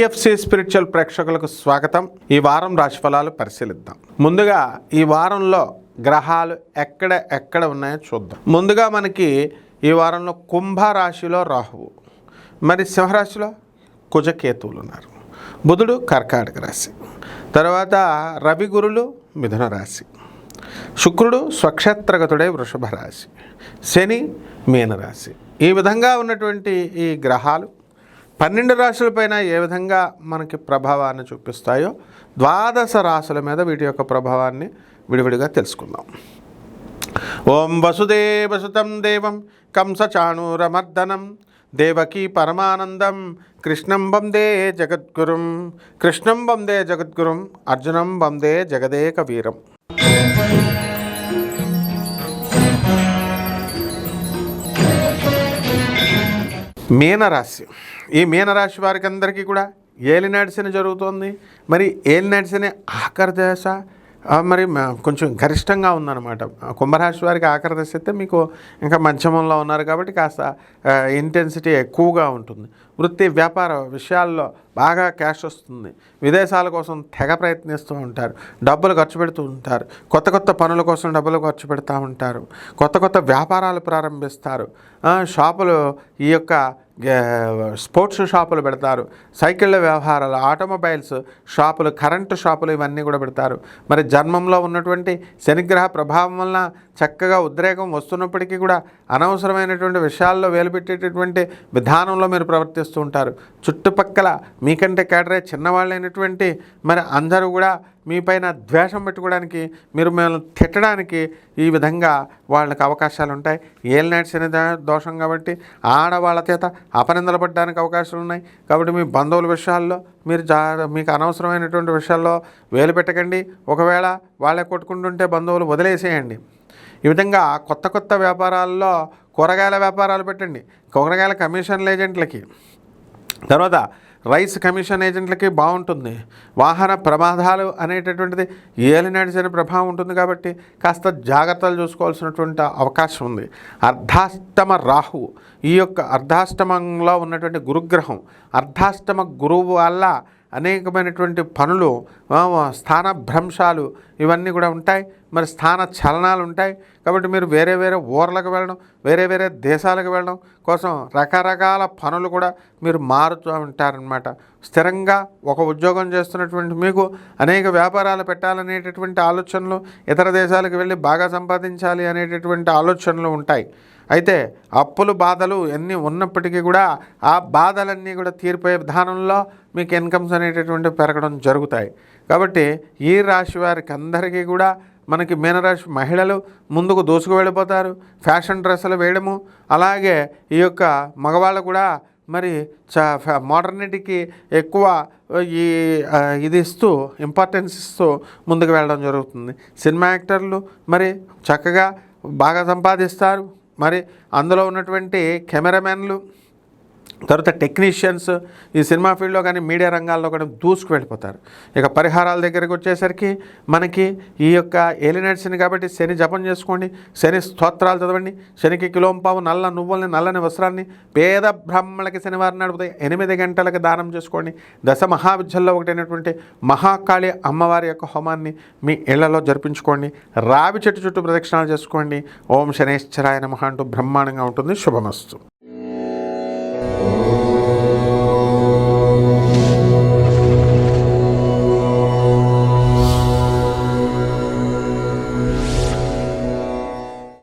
NFC spiritual ప్రేక్షకులకు స్వాగతం. ఈ వారం రాశిఫలాలు పరిశీలిద్దాం. ముందుగా ఈ వారంలో గ్రహాలు ఎక్కడ ఎక్కడ ఉన్నాయో చూద్దాం. ముందుగా మనకి ఈ వారంలో కుంభరాశిలో రాహువు. మరి సింహరాశిలో కుజకేతువులు ఉన్నారు. బుధుడు కర్కాటక రాశి. తర్వాత రవి గురులు మిథున రాశి. శుక్రుడు స్వక్షేత్రగతుడే వృషభ రాశి. శని మీనరాశి. ఈ విధంగా ఉన్నటువంటి ఈ గ్రహాలు పన్నెండు రాశులపైన ఏ విధంగా మనకి ప్రభావాన్ని చూపిస్తాయో ద్వాదశ రాశుల మీద వీటి యొక్క ప్రభావాన్ని విడివిడిగా తెలుసుకుందాం. ఓం వసుదేవసుతం దేవం కంసచాణూరమర్దనం దేవకీ పరమానందం కృష్ణం వందే జగద్గురుం కృష్ణం వందే జగద్గురుం అర్జునం వందే జగదేక వీరం మీనరాశి. ఈ మీనరాశి వారికి అందరికీ కూడా ఏలినాటి శని జరుగుతోంది. మరి ఏలినాటి శని ఆఖరి దశ మరి కొంచెం గరిష్టంగా ఉందన్నమాట. కుంభరాశి వారికి ఆఖరి దశ అయితే మీకు ఇంకా మధ్యమంలో ఉన్నారు కాబట్టి కాస్త ఇంటెన్సిటీ ఎక్కువగా ఉంటుంది. వృత్తి వ్యాపార విషయాల్లో బాగా క్యాష్ వస్తుంది. విదేశాల కోసం తెగ ప్రయత్నిస్తూ ఉంటారు. డబ్బులు ఖర్చు పెడుతూ ఉంటారు. కొత్త కొత్త పనుల కోసం డబ్బులు ఖర్చు పెడతా ఉంటారు. కొత్త కొత్త వ్యాపారాలు ప్రారంభిస్తారు. షాపులు ఈ యొక్క స్పోర్ట్స్ షాపులు పెడతారు. సైకిళ్ళ వ్యవహారాలు ఆటోమొబైల్స్ షాపులు కరెంటు షాపులు ఇవన్నీ కూడా పెడతారు. మరి జన్మంలో ఉన్నటువంటి శనిగ్రహ ప్రభావం వలన చక్కగా ఉద్రేకం వస్తున్నప్పటికీ కూడా అనవసరమైనటువంటి విషయాల్లో వేలుపెట్టేటటువంటి విధానంలో మీరు ప్రవర్తిస్తూ ఉంటారు. చుట్టుపక్కల మీకంటే కేటరే చిన్నవాళ్ళైనటువంటి మరి అందరూ కూడా మీపైన ద్వేషం పెట్టుకోవడానికి మీరు మిమ్మల్ని తిట్టడానికి ఈ విధంగా వాళ్ళకి అవకాశాలు ఉంటాయి. ఏలినాటి శని దోషం కాబట్టి ఆడవాళ్ళ చేత అపనిందలు పడడానికి అవకాశాలు ఉన్నాయి. కాబట్టి మీ బంధువుల విషయాల్లో మీరు జా మీకు అనవసరమైనటువంటి విషయాల్లో వేలు పెట్టకండి. ఒకవేళ వాళ్ళే కొట్టుకుంటుంటే బంధువులు వదిలేసేయండి. ఈ విధంగా కొత్త కొత్త వ్యాపారాల్లో కూరగాయల వ్యాపారాలు పెట్టండి. కూరగాయల కమిషన్ల ఏజెంట్లకి. తర్వాత రైస్ కమిషన్ ఏజెంట్లకి బాగుంటుంది. వాహన ప్రమాదాలు అనేటటువంటిది ఏలినడిచిన ప్రభావం ఉంటుంది కాబట్టి కాస్త జాగ్రత్తలు చూసుకోవాల్సినటువంటి అవకాశం ఉంది. అర్ధాష్టమ రాహు ఈ యొక్క అర్ధాష్టమంలో ఉన్నటువంటి గురుగ్రహం అర్ధాష్టమ గురువు వల్ల అనేకమైనటువంటి పనులు స్థాన భ్రంశాలు ఇవన్నీ కూడా ఉంటాయి. మరి స్థాన చలనాలు ఉంటాయి. కాబట్టి మీరు వేరే వేరే ఊర్లకు వెళ్ళడం వేరే వేరే దేశాలకు వెళ్ళడం కోసం రకరకాల పనులు కూడా మీరు మారుతూ ఉంటారనమాట స్థిరంగా ఒక ఉద్యోగం చేస్తున్నటువంటి మీకు అనేక వ్యాపారాలు పెట్టాలనేటటువంటి ఆలోచనలు ఇతర దేశాలకు వెళ్ళి బాగా సంపాదించాలి అనేటటువంటి ఆలోచనలు ఉంటాయి. అయితే అప్పులు బాధలు ఎన్ని ఉన్నప్పటికీ కూడా ఆ బాధలన్నీ కూడా తీరిపోయే విధానంలో మీకు ఇన్కమ్స్ అనేటటువంటి పెరగడం జరుగుతాయి. కాబట్టి ఈ రాశి వారికి అందరికీ కూడా మనకి మీనరాశి మహిళలు ముందుకు దూసుకు వెళ్ళిపోతారు. ఫ్యాషన్ డ్రెస్సులు వేయడము అలాగే ఈ యొక్క మగవాళ్ళు కూడా మరి చ మోడర్నిటీకి ఎక్కువ ఈ ఇది ఇస్తూ ఇంపార్టెన్స్ ఇస్తూ ముందుకు వెళ్ళడం జరుగుతుంది. సినిమా యాక్టర్లు మరి చక్కగా బాగా సంపాదిస్తారు. మరి అందులో ఉన్నటువంటి కెమెరామెన్లు తర్వాత టెక్నీషియన్స్ ఈ సినిమా ఫీల్డ్లో కానీ మీడియా రంగాల్లో కానీ దూసుకు వెళ్ళిపోతారు. ఇక పరిహారాల దగ్గరికి వచ్చేసరికి మనకి ఈ యొక్క ఏలినట్ శని కాబట్టి శని జపం చేసుకోండి శని స్తోత్రాలు చదవండి శనికి కిలోంపావు నల్ల నువ్వుల్ని నల్లని వస్త్రాన్ని పేద బ్రాహ్మణులకి శనివారం నడుపుతాయి ఎనిమిది గంటలకు దానం చేసుకోండి. దశ మహావిద్యల్లో ఒకటైనటువంటి మహాకాళి అమ్మవారి యొక్క హోమాన్ని మీ ఇళ్ళలో జరిపించుకోండి. రావి చెట్టు చుట్టూ ప్రదక్షిణాలు చేసుకోండి. ఓం శనేశ్వరాయ నమః అంటూ బ్రహ్మాండంగా ఉంటుంది. శుభమస్తు.